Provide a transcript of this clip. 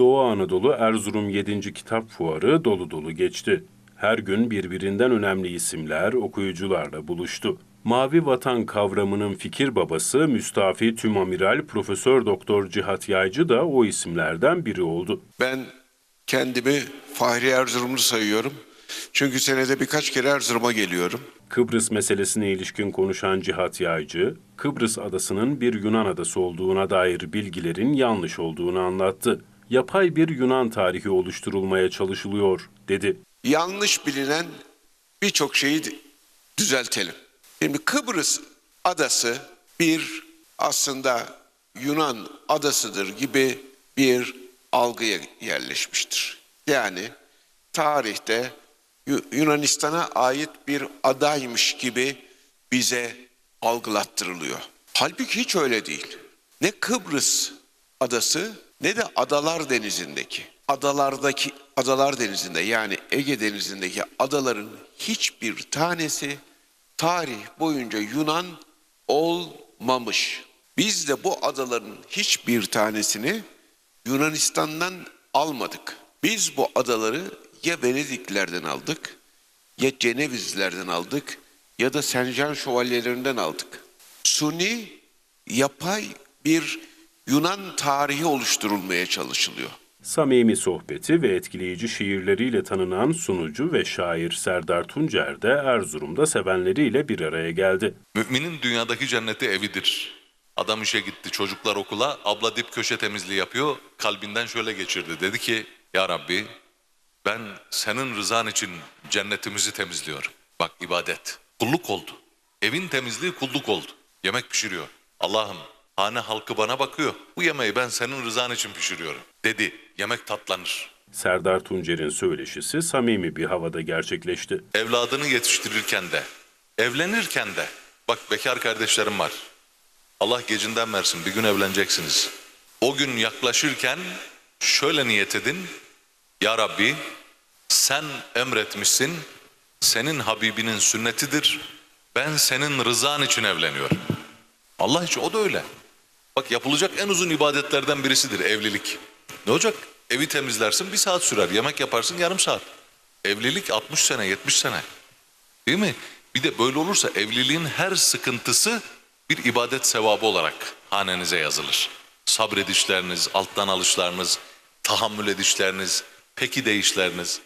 Doğu Anadolu Erzurum 7. Kitap Fuarı dolu dolu geçti. Her gün birbirinden önemli isimler okuyucularla buluştu. Mavi Vatan kavramının fikir babası Müstafi Tümamiral Profesör Doktor Cihat Yaycı da o isimlerden biri oldu. Ben kendimi Fahri Erzurumlu sayıyorum. Çünkü senede birkaç kere Erzurum'a geliyorum. Kıbrıs meselesine ilişkin konuşan Cihat Yaycı, Kıbrıs adasının bir Yunan adası olduğuna dair bilgilerin yanlış olduğunu anlattı. Yapay bir Yunan tarihi oluşturulmaya çalışılıyor, dedi. Yanlış bilinen birçok şeyi düzeltelim. Şimdi Kıbrıs adası bir aslında Yunan adasıdır gibi bir algıya yerleşmiştir. Yani tarihte Yu- Yunanistan'a ait bir adaymış gibi bize algılattırılıyor. Halbuki hiç öyle değil. Ne Kıbrıs adası ne de Adalar Denizi'ndeki adalardaki Adalar Denizi'nde yani Ege Denizi'ndeki adaların hiçbir tanesi tarih boyunca Yunan olmamış. Biz de bu adaların hiçbir tanesini Yunanistan'dan almadık. Biz bu adaları ya Venediklerden aldık, ya Cenevizlilerden aldık ya da Sencan şövalyelerinden aldık. Suni yapay bir Yunan tarihi oluşturulmaya çalışılıyor. Samimi sohbeti ve etkileyici şiirleriyle tanınan sunucu ve şair Serdar Tuncer de Erzurum'da sevenleriyle bir araya geldi. Müminin dünyadaki cenneti evidir. Adam işe gitti, çocuklar okula, abla dip köşe temizliği yapıyor. Kalbinden şöyle geçirdi. Dedi ki, Ya Rabbi ben senin rızan için cennetimizi temizliyorum. Bak ibadet, kulluk oldu. Evin temizliği kulluk oldu. Yemek pişiriyor. Allah'ım hane halkı bana bakıyor. Bu yemeği ben senin rızan için pişiriyorum. Dedi, yemek tatlanır. Serdar Tuncer'in söyleşisi samimi bir havada gerçekleşti. evladını yetiştirirken de, evlenirken de, bak bekar kardeşlerim var. Allah gecinden versin bir gün evleneceksiniz. O gün yaklaşırken şöyle niyet edin. Ya Rabbi sen emretmişsin, senin Habibinin sünnetidir. Ben senin rızan için evleniyorum. Allah için o da öyle. Bak yapılacak en uzun ibadetlerden birisidir evlilik. Ne olacak? Evi temizlersin bir saat sürer. Yemek yaparsın yarım saat. Evlilik 60 sene 70 sene. Değil mi? Bir de böyle olursa evliliğin her sıkıntısı bir ibadet sevabı olarak hanenize yazılır. Sabredişleriniz, alttan alışlarınız, tahammül edişleriniz, peki deyişleriniz.